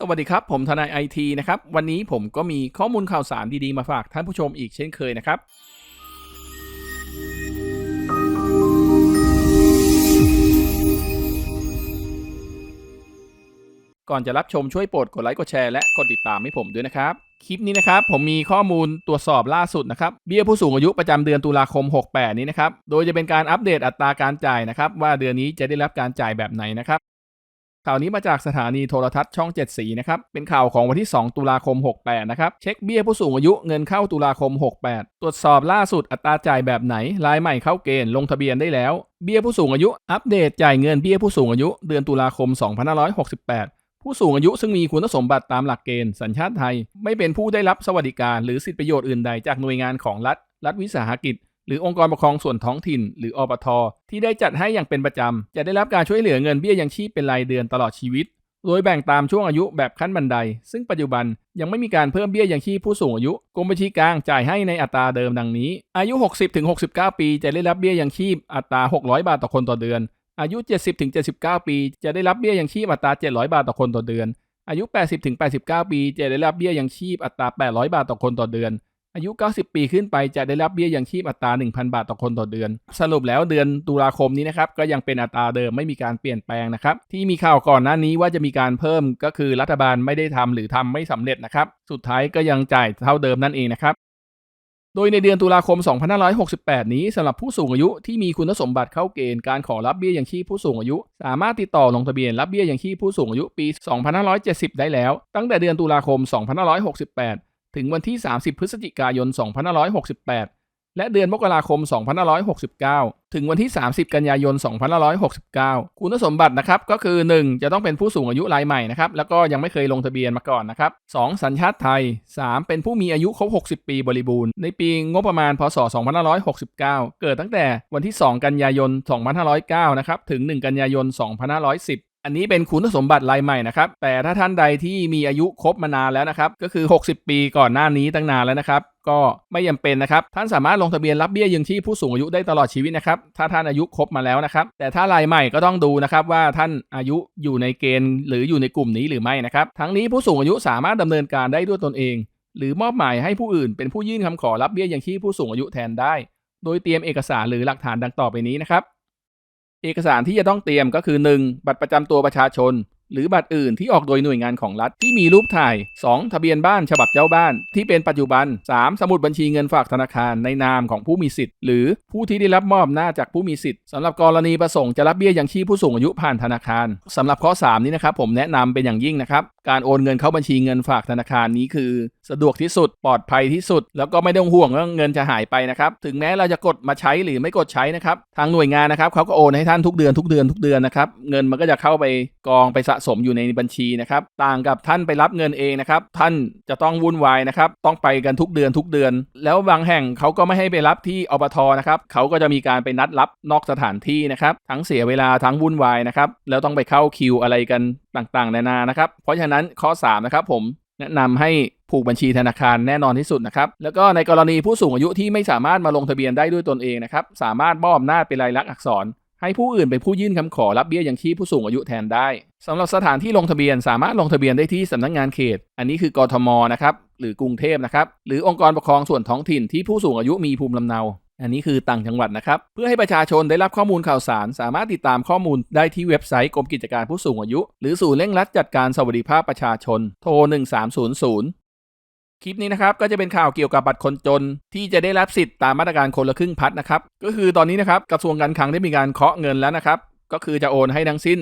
สวัสดีครับ ผมทนายไอทีนะครับ วันนี้ผมก็มีข้อมูลข่าวสารดี ๆ มาฝากท่านผู้ชมอีกเช่นเคยนะครับ ก่อนจะรับชมช่วยโปรดกดไลค์กดแชร์และกดติดตามให้ผมด้วยนะครับ คลิปนี้นะครับ ผมมีข้อมูลตรวจสอบล่าสุดนะครับ เบี้ยผู้สูงอายุประจำเดือนตุลาคม 68 นี้นะครับ โดยจะเป็นการอัปเดตอัตราการจ่ายนะครับ ว่าเดือนนี้จะได้รับการจ่ายแบบไหนนะครับ ข่าวนี้มาจากสถานีโทรทัศน์ช่อง 7 สีนะครับ เป็นข่าวของวันที่ 2 ตุลาคม 68 นะครับ เช็คเบี้ยผู้สูงอายุเงินเข้าตุลาคม 68 ตรวจสอบล่าสุดอัตราจ่ายแบบไหน รายใหม่เข้าเกณฑ์ลงทะเบียนได้แล้ว เบี้ยผู้สูงอายุ อัปเดตจ่ายเงินเบี้ยผู้สูงอายุเดือนตุลาคม 2568ผู้สูงอายุซึ่งมีคุณสมบัติตามหลักเกณฑ์สัญชาติไทย ไม่เป็นผู้ได้รับสวัสดิการ หรือสิทธิประโยชน์อื่นใดจากหน่วยงานของรัฐ รัฐวิสาหกิจ หรือองค์กรปกครองส่วนท้องถิ่น หรืออปทที่ได้จัดให้อย่างเป็นประจำ จะได้รับการช่วยเหลือเงินเบี้ยยังชีพเป็นรายเดือนตลอดชีวิต โดยแบ่งตามช่วงอายุแบบขั้นบันได ซึ่งปัจจุบันยังไม่มีการเพิ่มเบี้ยยังชีพผู้สูงอายุ กรมบัญชีกลางจ่ายให้ในอัตราเดิมดังนี้ อายุ 60-69 ปีจะได้รับเบี้ยยังชีพอัตรา 600 บาทต่อคนต่อเดือน อายุ 70-79 ปี จะได้รับเบี้ยยังชีพอัตรา 700 บาทต่อคนต่อเดือน อายุ 80-89 ปีจะได้รับเบี้ยยังชีพอัตรา 800 บาทต่อคนต่อเดือน อายุ 90 ปีขึ้นไปจะได้รับเบี้ยยังชีพอัตรา 1,000 บาทต่อคนต่อเดือน สรุปแล้วเดือนตุลาคมนี้นะครับก็ยังเป็นอัตราเดิมไม่มีการเปลี่ยนแปลงนะครับที่มีข่าวก่อนหน้านี้ว่าจะมีการเพิ่มก็คือรัฐบาลไม่ได้ทำหรือทำไม่สำเร็จนะครับสุดท้ายก็ยังจ่ายเท่าเดิมนั่นเองนะครับโดยในเดือนตุลาคม 2568 นี้สำหรับผู้สูงอายุที่มีคุณสมบัติเข้าเกณฑ์การขอรับเบี้ยยังชีพผู้สูงอายุ สามารถติดต่อลงทะเบียนรับเบี้ยยังชีพผู้สูงอายุปี 2570 ได้แล้ว ตั้งแต่เดือนตุลาคม 2568 ถึงวันที่ 30 พฤศจิกายน 2568 และเดือนมกราคม 2569 ถึงวันที่ 30 กันยายน 2569 คุณสมบัตินะครับก็คือ 1. จะต้องเป็นผู้สูงอายุรายใหม่นะครับแล้วก็ยังไม่เคยลงทะเบียนมาก่อนนะครับ 2. สัญชาติไทย 3. เป็นผู้มีอายุครบ 60 ปีบริบูรณ์ ในปีงบประมาณพศ 2569 เกิดตั้งแต่วันที่ 2 กันยายน 2509 นะครับถึง 1 กันยายน 2510 อันนี้เป็นคุณสมบัติรายใหม่นะครับ แต่ถ้าท่านใดที่มีอายุครบมานานแล้วนะครับ ก็คือ 60 ปีก่อนหน้านี้ตั้งนานแล้วนะครับ ก็ไม่จำเป็นนะครับ ท่านสามารถลงทะเบียนรับเบี้ยยังชีพผู้สูงอายุได้ตลอดชีวิตนะครับ ถ้าท่านอายุครบมาแล้วนะครับ แต่ถ้ารายใหม่ก็ต้องดูนะครับว่าท่านอายุอยู่ในเกณฑ์ หรืออยู่ในกลุ่มนี้หรือไม่นะครับ ทั้งนี้ผู้สูงอายุสามารถดำเนินการได้ด้วยตนเอง หรือมอบหมายให้ผู้อื่น เป็นผู้ยื่นคำขอรับเบี้ยยังชีพผู้สูงอายุแทนได้ โดยเตรียมเอกสารหรือหลักฐานดังต่อไปนี้นะครับ เอกสารที่จะต้องเตรียมก็คือ 1. บัตรประจำตัวประชาชน หรือบัตรอื่นที่ออกโดยหน่วยงานของรัฐที่มีรูปถ่าย 2. ทะเบียนบ้านฉบับเจ้าบ้าน ที่เป็นปัจจุบัน 3. สมุดบัญชีเงินฝากธนาคารในนามของผู้มีสิทธิ์หรือผู้ที่ได้รับมอบหน้าจากผู้มีสิทธิ์สำหรับกรณีประสงค์จะรับเบี้ยยังชีพผู้สูงอายุผ่านธนาคารสำหรับข้อ 3 นี้นะครับผมแนะนำเป็นอย่างยิ่งนะครับการโอนเงินเข้าบัญชีเงินฝากธนาคารนี้คือ สะดวกที่สุดปลอดภัยที่สุด แล้วก็ไม่ต้องห่วงว่าเงินจะหายไปนะครับถึงแม้เราจะกดมาใช้หรือไม่กดใช้นะครับทางหน่วยงานนะครับเขาก็โอนให้ท่านทุกเดือนทุกเดือนทุกเดือนนะครับเงินมันก็จะเข้าไปกองไปสะสมอยู่ในบัญชีนะครับ ต่างกับท่านไปรับเงินเองนะครับ ท่านจะต้องวุ่นวายนะครับ ต้องไปกันทุกเดือนทุกเดือน แล้วบางแห่งเขาก็ไม่ให้ไปรับที่อบทนะครับเขาก็จะมีการไปนัดรับนอกสถานที่นะครับ ทั้งเสียเวลาทั้งวุ่นวายนะครับ แล้วต้องไปเข้าคิวอะไรกันต่างๆ นานานะครับ เพราะฉะนั้นข้อ3นะครับผมแนะนำให้ผูกบัญชีธนาคารแน่นอนที่สุดนะครับ แล้วก็ในกรณีผู้สูงอายุที่ไม่สามารถมาลงทะเบียนได้ด้วยตนเองนะครับ สามารถมอบอำนาเป็นลายลักษณ์อักษร ให้ผู้อื่นเป็นผู้ยื่นคำขอรับเบี้ยยังชีพผู้สูงอายุแทนได้สำหรับสถานที่ลงทะเบียนสามารถลงทะเบียนได้ที่สำนักงงานเขต อันนี้คือกทมนะครับหรือกรุงเทพนะครับหรือองค์กรปกครองส่วนท้องถิ่นที่ผู้สูงอายุมีภูมิลำเนา อันนี้คือต่างจังหวัดนะครับ เพื่อให้ประชาชนได้รับข้อมูลข่าวสาร สามารถติดตามข้อมูลได้ที่เว็บไซต์กรมกิจการผู้สูงอายุ หรือศูนย์เร่งรัดจัดการสวัสดิภาพประชาชน โทร 1300 คลิปนี้นะครับก็จะเป็นข่าวเกี่ยวกับบัตรคนจน ที่จะได้รับสิทธิ์ตามมาตรการคนละครึ่งพัดนะครับก็คือตอนนี้นะครับกระทรวงการคลังได้มีการเคาะเงินแล้วนะครับก็คือจะโอนให้ทั้งสิ้น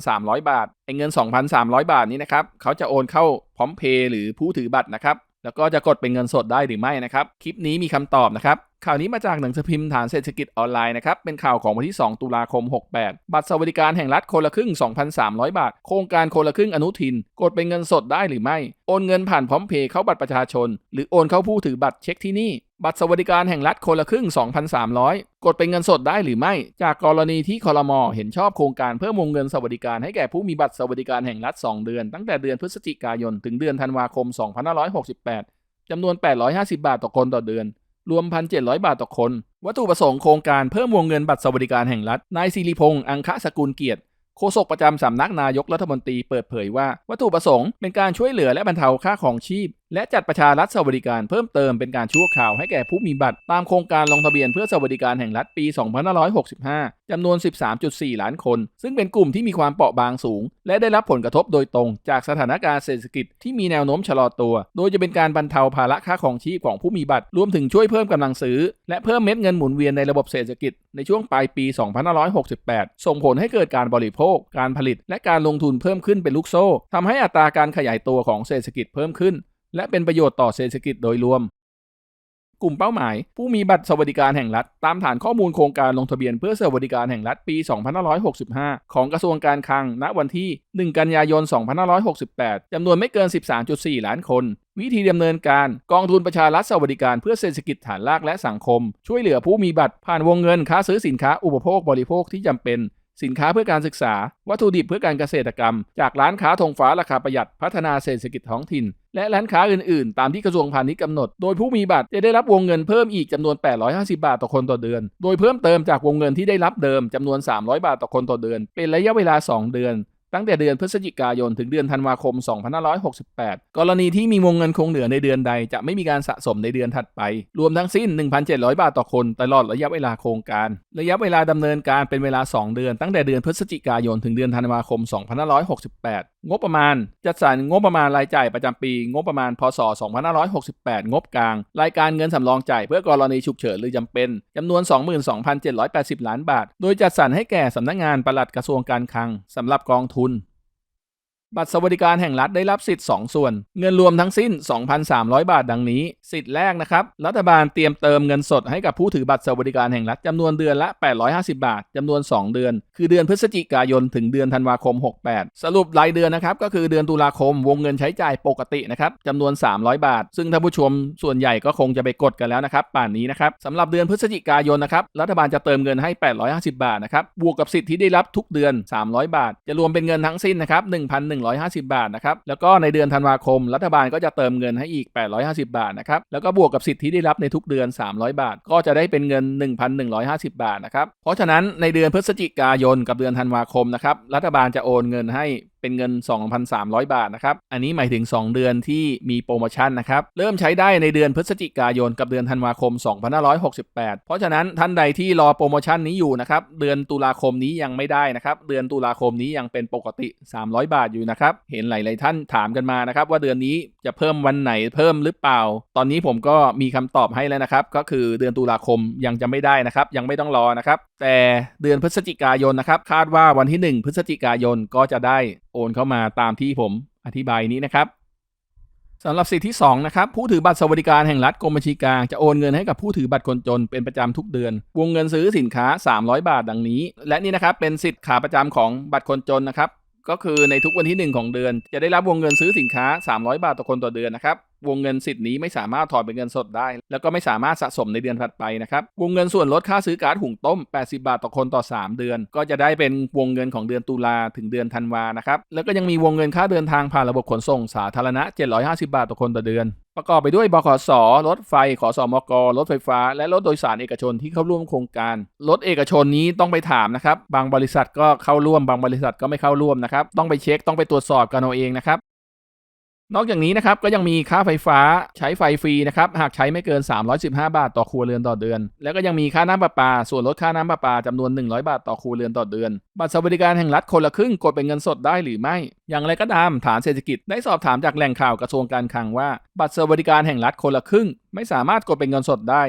2,300 บาทไอ้เงิน 2,300 บาทนี้นะครับเขาจะโอนเข้าพร้อมเพย์หรือผู้ถือบัตรนะครับ แล้วก็จะกดเป็นเงินสดได้หรือไม่นะครับ คลิปนี้มีคำตอบนะครับ ข่าวนี้มาจากหนังสือพิมพ์ฐานเศรษฐกิจออนไลน์นะครับ เป็นข่าวของวันที่ 2 ตุลาคม 68 บัตรสวัสดิการแห่งรัฐคนละครึ่ง 2,300 บาท โครงการคนละครึ่งอนุทิน กดเป็นเงินสดได้หรือไม่ โอนเงินผ่านพร้อมเพย์เข้าบัตรประชาชน หรือโอนเข้าผู้ถือบัตรเช็คที่นี่ บัตรสวัสดิการแห่งรัฐคนละครึ่ง 2,300 กดเป็นเงินสดได้หรือไม่ จากกรณีที่คอรมอเห็นชอบโครงการเพิ่มวงเงินสวัสดิการให้แก่ผู้มีบัตรสวัสดิการแห่งรัฐ 2 เดือน ตั้งแต่เดือนพฤศจิกายน ถึงเดือนธันวาคม 2568 จำนวน 850 บาทต่อคนต่อเดือน รวม 1,700 บาทต่อคน วัตถุประสงค์โครงการเพิ่มวงเงินบัตรสวัสดิการแห่งรัฐ นายศิริพงษ์อังคะสกุลเกียรติโฆษกประจำสำนักนายกรัฐมนตรีเปิดเผยว่า วัตถุประสงค์เป็นการช่วยเหลือและบรรเทาค่าของชีพ และจัดประชารัฐสวัสดิการเพิ่มเติมเป็นการชั่วคราวให้แก่ผู้มีบัตร ตามโครงการลงทะเบียนเพื่อสวัสดิการแห่งรัฐปี 2565 จำนวน 13.4 ล้านคน ซึ่งเป็นกลุ่มที่มีความเปราะบางสูง และได้รับผลกระทบโดยตรง จากสถานการณ์เศรษฐกิจที่มีแนวโน้มชะลอตัว โดยจะเป็นการบรรเทาภาระค่าของชีพของผู้มีบัตร รวมถึงช่วยเพิ่มกำลังซื้อ และเพิ่มเม็ดเงินหมุนเวียนในระบบเศรษฐกิจในช่วงปลายปี 2568 ส่งผลให้เกิดการบริโภค การผลิต และการลงทุนเพิ่มขึ้นเป็นลูกโซ่ทำให้อัตราการขยายตัวของเศรษฐกิจเพิ่มขึ้น และเป็นประโยชน์ต่อเศรษฐกิจโดยรวม กลุ่มเป้าหมาย ผู้มีบัตรสวัสดิการแห่งรัฐ ตามฐานข้อมูลโครงการลงทะเบียนเพื่อสวัสดิการแห่งรัฐปี 2565 ของกระทรวงการคลัง ณ วันที่ 1 กันยายน 2568 จำนวนไม่เกิน 13.4 ล้านคน วิธีดำเนินการ กองทุนประชารัฐสวัสดิการเพื่อเศรษฐกิจฐานรากและสังคม ช่วยเหลือผู้มีบัตรผ่านวงเงินค่าซื้อสินค้าอุปโภคบริโภคที่จำเป็น สินค้าเพื่อการศึกษา วัตถุดิบเพื่อการเกษตรกรรม จากร้านค้าธงฟ้าราคาประหยัดพัฒนาเศรษฐกิจท้องถิ่น และร้านค้าอื่นๆ ตามที่กระทรวงพาณิชย์กำหนด โดยผู้มีบัตรจะได้รับวงเงินเพิ่มอีกจำนวน 850 บาทต่อคนต่อเดือน โดยเพิ่มเติมจากวงเงินที่ได้รับเดิมจำนวน 300 บาทต่อคนต่อเดือน เป็นระยะเวลา 2 เดือน ตั้งแต่เดือนพฤศจิกายนถึงเดือนธันวาคม 2568 กรณีที่มีวงเงินคงเหลือในเดือนใด จะไม่มีการสะสมในเดือนถัดไป รวมทั้งสิ้น 1,700 บาทต่อคน ตลอดระยะเวลาโครงการ ระยะเวลาดำเนินการเป็นเวลา 2 เดือน ตั้งแต่เดือนพฤศจิกายนถึงเดือนธันวาคม 2568 งบประมาณ จัดสรรงบประมาณรายจ่ายประจำปี งบประมาณ พศ 2568 งบกลาง รายการเงินสำรองจ่ายเพื่อกรณีฉุกเฉินหรือจำเป็นจำนวน 22,780 ล้านบาท โดยจัดสรรให้แก่สำนักงานปลัดกระทรวงการคลังสำหรับกองทุนคน บัตรสวัสดิการแห่งรัฐได้รับสิทธิ์ 2 ส่วน เงินรวมทั้งสิ้น 2,300 บาทดังนี้ สิทธิ์แรกนะครับ รัฐบาลเตรียมเติมเงินสดให้กับผู้ถือบัตรสวัสดิการแห่งรัฐจำนวนเดือนละ 850 บาทจำนวน 2 เดือน คือเดือนพฤศจิกายนถึงเดือนธันวาคม 68 สรุปรายเดือนนะครับ ก็คือเดือนตุลาคมวงเงินใช้จ่ายปกตินะครับจำนวน 300 บาท ซึ่งท่านผู้ชมส่วนใหญ่ก็คงจะไปกดกันแล้วนะครับป่านนี้นะครับสำหรับเดือนพฤศจิกายนนะครับรัฐบาลจะเติมเงินให้ 850 บาทนะครับบวกกับสิทธิ์ที่ได้รับทุกเดือน 300 บาท จะรวมเป็นเงินทั้งสิ้นนะครับ150 บาทนะครับ แล้วก็ในเดือนธันวาคม รัฐบาลก็จะเติมเงินให้อีก 850 บาทนะครับ แล้วก็บวกกับสิทธิที่ได้รับในทุกเดือน 300 บาท ก็จะได้เป็นเงิน 1,150 บาทนะครับ เพราะฉะนั้นในเดือนพฤศจิกายนกับเดือนธันวาคมนะครับ รัฐบาลจะโอนเงินให้ เป็นเงิน 2,300 บาทนะครับ อันนี้หมายถึง 2 เดือนที่มีโปรโมชั่นนะครับ เริ่มใช้ได้ในเดือนพฤศจิกายนกับเดือนธันวาคม 2568 เพราะฉะนั้นท่านใดที่รอโปรโมชั่นนี้อยู่นะครับ เดือนตุลาคมนี้ยังไม่ได้นะครับ เดือนตุลาคมนี้ยังเป็นปกติ 300 บาทอยู่นะครับ เห็นหลาย ๆ ท่านถามกันมานะครับ ว่าเดือนนี้จะเพิ่มวันไหนเพิ่มหรือเปล่า ตอนนี้ผมก็มีคำตอบให้แล้วนะครับ ก็คือเดือนตุลาคมยังจะไม่ได้นะครับ ยังไม่ต้องรอนะครับ แต่เดือนพฤศจิกายนนะครับ คาดว่าวันที่ 1 พฤศจิกายนก็จะได้โอนเข้ามาตามที่ผมอธิบายนี้นะครับสำหรับสิทธิที่2นะครับผู้ถือบัตรสวัสดิการแห่งรัฐกรมบัญชีกลางจะโอนเงินให้กับผู้ถือบัตรคนจนเป็นประจำทุกเดือน วงเงินซื้อสินค้า 300 บาทดังนี้ และนี่นะครับเป็นสิทธิ์ขาประจำของบัตรคนจนนะครับ ก็คือในทุกวันที่ 1 ของเดือน จะได้รับวงเงินซื้อสินค้า 300 บาทต่อคนต่อเดือนนะครับวงเงินสิทธิ์นี้ไม่สามารถถอนเป็นเงินสดได้ แล้วก็ไม่สามารถสะสมในเดือนถัดไปนะครับ วงเงินส่วนลดค่าซื้อก๊าซหุงต้ม 80 บาทต่อคนต่อ 3 เดือน ก็จะได้เป็นวงเงินของเดือนตุลาถึงเดือนธันวานะครับ แล้วก็ยังมีวงเงินค่าเดินทางผ่านระบบขนส่งสาธารณะ 750 บาทต่อคนต่อเดือน ประกอบไปด้วยบขสรถไฟขอสมกรถไฟฟ้า และรถโดยสารเอกชนที่เข้าร่วมโครงการ รถเอกชนนี้ต้องไปถามนะครับ บางบริษัทก็เข้าร่วม บางบริษัทก็ไม่เข้าร่วมนะครับ ต้องไปเช็ค ต้องไปตรวจสอบกันเอาเองนะครับ นอกจากนี้นะครับก็ยังมีค่าไฟฟ้าใช้ไฟฟรีนะครับหากใช้ไม่เกิน 315 บาทต่อครัวเรือนต่อเดือน แล้วก็ยังมีค่าน้ำประปา ส่วนลดค่าน้ำประปาจำนวน 100 บาทต่อครัวเรือนต่อเดือน บัตรสวัสดิการแห่งรัฐคนละครึ่งกดเป็นเงินสดได้หรือไม่ อย่างไรก็ตามฐานเศรษฐกิจได้สอบถามจากแหล่งข่าวกระทรวงการคลังว่า บัตรสวัสดิการแห่งรัฐคนละครึ่ง ไม่สามารถกดเป็นเงินสดได้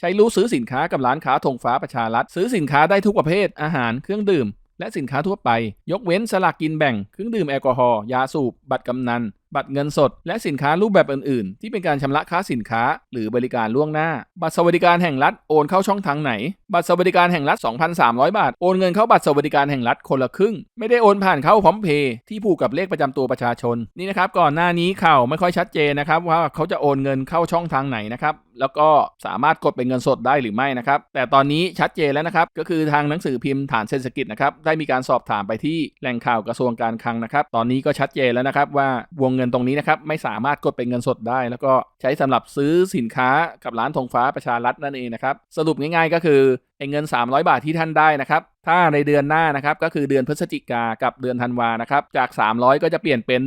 ใช้รู้ซื้อสินค้ากับร้านค้าธงฟ้าประชารัฐซื้อสินค้าได้ทุกประเภทอาหารเครื่องดื่มและสินค้าทั่วไป ยกเว้นสลากกินแบ่ง เครื่องดื่มแอลกอฮอล์ยาสูบ บัตรกำนัน บัตรเงินสด และสินค้ารูปแบบอื่นๆ ที่เป็นการชำระค่าสินค้า หรือบริการล่วงหน้า บัตรสวัสดิการแห่งรัฐโอนเข้าช่องทางไหน บัตรสวัสดิการแห่งรัฐ 2,300 บาท โอนเงินเข้าบัตรสวัสดิการแห่งรัฐคนละครึ่ง ไม่ได้โอนผ่านเข้าพร้อมเพย์ที่ผูกกับเลขประจำตัวประชาชน นี่นะครับก่อนหน้านี้ข่าวไม่ค่อยชัดเจนนะครับว่าเขาจะโอนเงินเข้าช่องทางไหนนะครับแล้วก็สามารถกดเป็นเงินสดได้หรือไม่นะครับ แต่ตอนนี้ชัดเจนแล้วนะครับ ก็คือทางหนังสือพิมพ์ฐานเศรษฐกิจนะครับ ได้มีการสอบถามไปที่แหล่งข่าวกระทรวงการคลังนะครับ ตอนนี้ก็ชัดเจนแล้วนะครับว่าวงเงินตรงนี้นะครับไม่สามารถกดเป็นเงินสดได้ แล้วก็ใช้สำหรับซื้อสินค้ากับร้านธงฟ้าประชารัฐนั่นเองนะครับสรุปง่ายๆก็คือไอ้เงิน 300 บาทที่ท่านได้นะครับถ้าในเดือนหน้านะครับก็คือเดือนพฤศจิกากับเดือนธันวานะครับจาก 300 ก็จะเปลี่ยนเป็น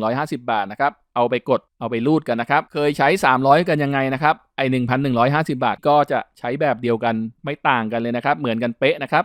1,150 บาทนะครับเอาไปกดเอาไปรูดกันนะครับเคยใช้ 300 กันยังไงนะครับไอ้1,150 บาทก็จะใช้แบบเดียวกันไม่ต่างกันเลยนะครับเหมือนกันเป๊ะนะครับ